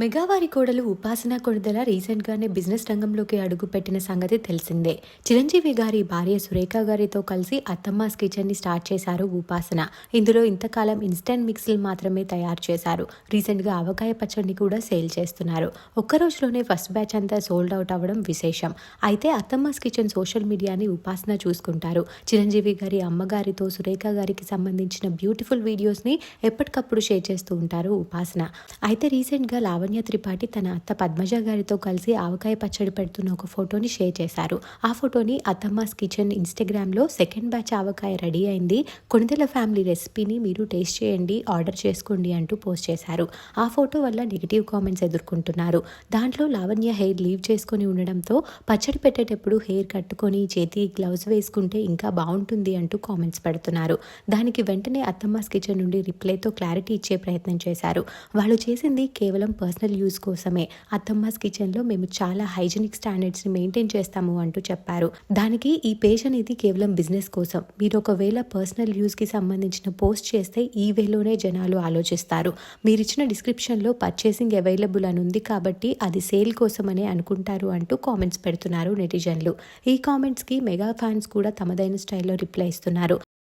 మెగావారి కోడలు ఉపాసన కొడుదల రీసెంట్గానే బిజినెస్ రంగంలోకి అడుగుపెట్టిన సంగతి తెలిసిందే. చిరంజీవి గారి భార్య సురేఖ గారితో కలిసి అత్తమ్మాస్ కిచెన్ని స్టార్ట్ చేశారు ఉపాసన. ఇందులో ఇంతకాలం ఇన్స్టెంట్ మిక్సీలు మాత్రమే తయారు చేశారు. రీసెంట్గా ఆవకాయ పచ్చడిని కూడా సేల్ చేస్తున్నారు. ఒక్క రోజులోనే ఫస్ట్ బ్యాచ్ అంతా సోల్డ్ అవుట్ అవ్వడం విశేషం. అయితే అత్తమ్మాస్ కిచెన్ సోషల్ మీడియాని ఉపాసన చూసుకుంటారు. చిరంజీవి గారి అమ్మగారితో సురేఖ గారికి సంబంధించిన బ్యూటిఫుల్ వీడియోస్ని ఎప్పటికప్పుడు షేర్ చేస్తూ ఉంటారు ఉపాసన. అయితే రీసెంట్గా లావణ్య త్రిపాఠి తన అత్త పద్మజ గారితో కలిసి ఆవకాయ పచ్చడి పెడుతున్న ఒక ఫోటోని షేర్ చేశారు. ఆ ఫోటోని అత్తమ్మాస్ కిచెన్ ఇన్స్టాగ్రామ్లో సెకండ్ బ్యాచ్ ఆవకాయ రెడీ అయింది. కొణిదెల ఫ్యామిలీ రెసిపీని మీరు టేస్ట్ చేయండి ఆర్డర్ చేసుకోండి అంటూ పోస్ట్ చేశారు. ఆ ఫోటో వల్ల నెగిటివ్ కామెంట్స్ ఎదుర్కొంటున్నారు. దాంట్లో లావణ్య హెయిర్ లీవ్ చేసుకొని ఉండడంతో పచ్చడి పెట్టేటప్పుడు హెయిర్ కట్టుకొని చేతి గ్లౌజ్ వేసుకుంటే ఇంకా బాగుంటుంది అంటూ కామెంట్స్ పెడుతున్నారు. దానికి వెంటనే అత్తమ్మాస్ కిచెన్ నుండి రిప్లైతో క్లారిటీ ఇచ్చే ప్రయత్నం చేశారు. వాళ్ళు చేసింది కేవలం పర్సనల్ యూస్ కోసమే. అత్తమ్మాస్ కిచెన్లో మేము చాలా హైజీనిక్ స్టాండర్డ్స్ని మెయింటైన్ చేస్తాము అంటూ చెప్పారు. దానికి ఈ పేజ్ అనేది కేవలం బిజినెస్ కోసం. మీరు ఒకవేళ పర్సనల్ యూస్కి సంబంధించిన పోస్ట్ చేస్తే ఈ వేలోనే జనాలు ఆలోచిస్తారు. మీరిచ్చిన డిస్క్రిప్షన్లో పర్చేసింగ్ అవైలబుల్ అని ఉంది కాబట్టి అది సేల్ కోసమనే అనుకుంటారు అంటూ కామెంట్స్ పెడుతున్నారు నెటిజన్లు. ఈ కామెంట్స్కి మెగా ఫ్యాన్స్ కూడా తమదైన స్టైల్లో రిప్లై ఇస్తున్నారు.